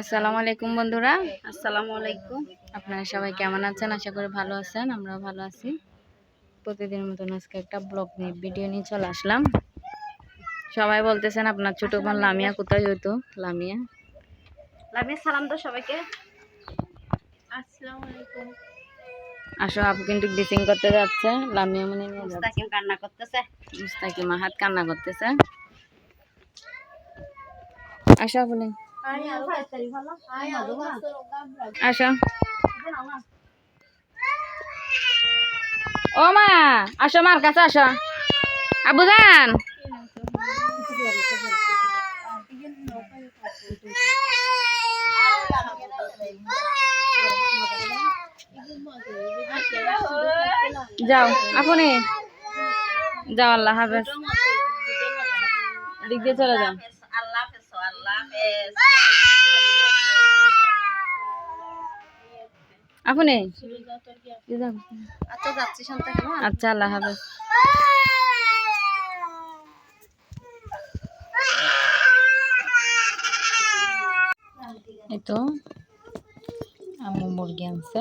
আসসালামু আলাইকুম বন্ধুরা। আসসালামু আলাইকুম। আপনারা সবাই কেমন আছেন? আশা করি ভালো আছেন আমরাও ভালো আছি। প্রতিদিনের মতন আজকে একটা ব্লগ নিয়ে ভিডিও নিয়ে চলে আসলাম। সবাই বলতেছেন আপনার ছোট বোন লামিয়া কোথায় হইতো? লামিয়া। লামিয়া সালাম তো সবাইকে। আসসালামু আলাইকুম। আসো আপু কিন্তু ডিসিং করতে যাচ্ছে। লামিয়া মনে নিয়ে যাচ্ছে। মুস্তাকিম কান্না করতেছে। মুস্তাকিম হাত কান্না করতেছে। আসো আপনি আসো। ও মা আসো মার কাছে আসো। আবু জান। যাও আপনি। যাও আল্লাহ হাফেজ। দিক দিয়ে চলে যাও আল্লাহ হাফেজ আল্লাহ হাফেজ আপনি? আচ্ছা যাচ্ছি আচ্ছা আল্লাহ হাফেজ। এই তো আম্মু মুরগি আনছে।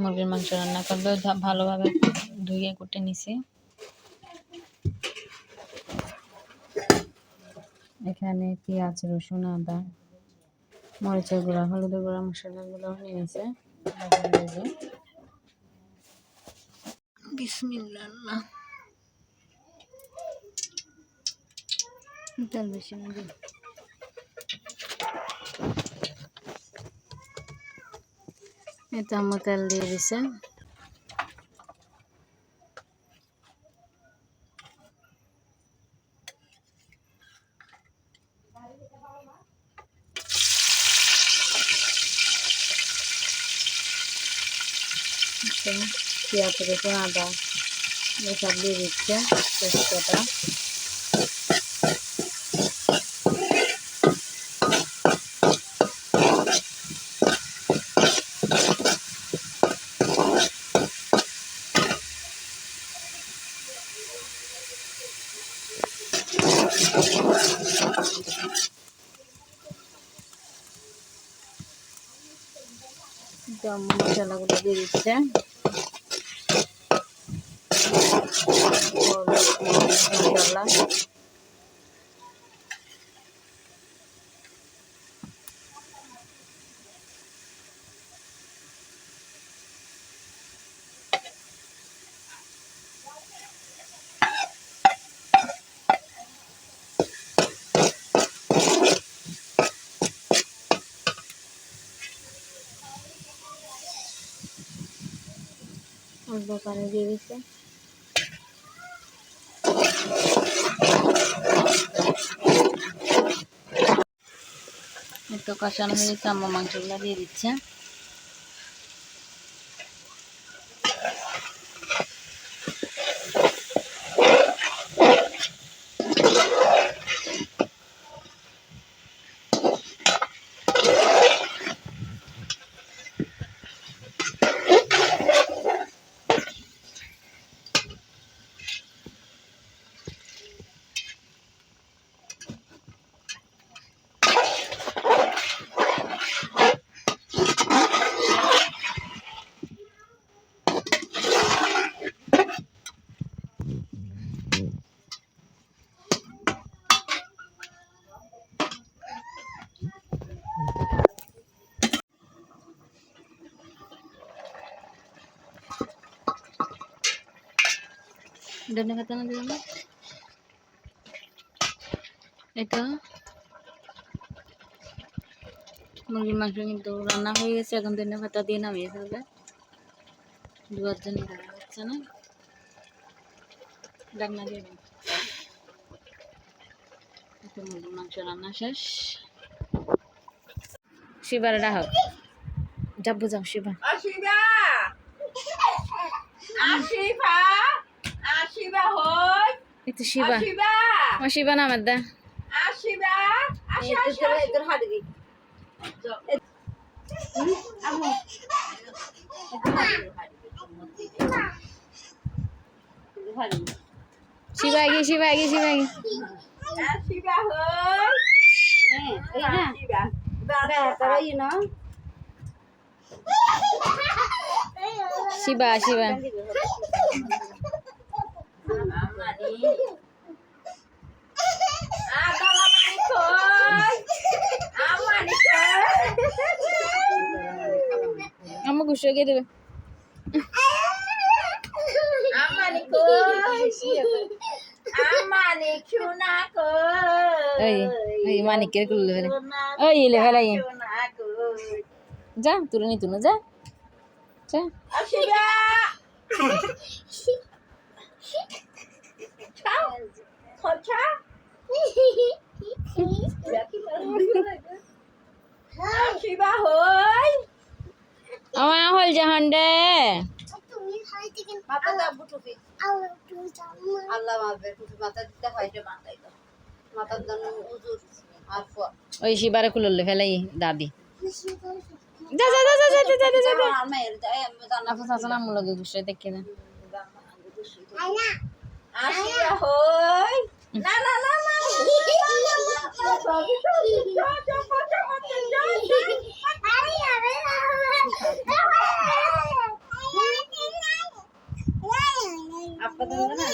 মুরগির মাংস রান্না করবে ভালোভাবে ধুয়ে কুটে নিছি। এখানে পেঁয়াজ রসুন আদা। মরিচের গুঁড়া হলুদের গুঁড়া মশলারগুলো নিয়েছে বিসমিল্লাহ। এটা আমার তেল দিয়ে দিছে। তো পেঁয়াজ রসুন আদা এসব দিয়ে দিচ্ছে গরম মশলাগুলো দিয়ে দিচ্ছে। মশলা অল্প পানি দিয়ে দিচ্ছে একটু কষানো হয়ে গেছে আম্মা মাংসগুলো দিয়ে দিচ্ছে। ধনে পাতা না দিলাম এটা মুরগির মাংস কিন্তু রান্না হয়ে গেছে, এখন ধনে পাতা দিয়ে নামিয়ে ফেলবে। দুয়ার জন্য দেখা যাচ্ছে না। রান্না দিয়ে এটা মুরগির মাংস রান্না শেষ। শিবার ডাহক যাব যাও শিবা। আশিবা ఇది శివ మా శివ నా మధ్య শিবাগি শিবাগি শিবাগি শিবা হই এই না শিবা তারা ইউ নো শিবা শিবা আমার খুশি হয়ে দেবে। মানিকের কুলে ফেলে ওই ইলে ফেলাই যা তুলে নি তুলে যা। যা। আমার হল জাহান দে মাথা দাবু টুপি আল্লাহ মারবে টুপি মাথা দিতে হয় যে মাথায় মাথার জন্য উজুর আর ওই শিবারে কুলে ফেলাই দাদি। যা যা যা যা যা যা যা যা আর মায়ের যায় জানা আপু শাসন আমুল লগে খুশি দেখে না। আসিয়া হই না না না না আপা না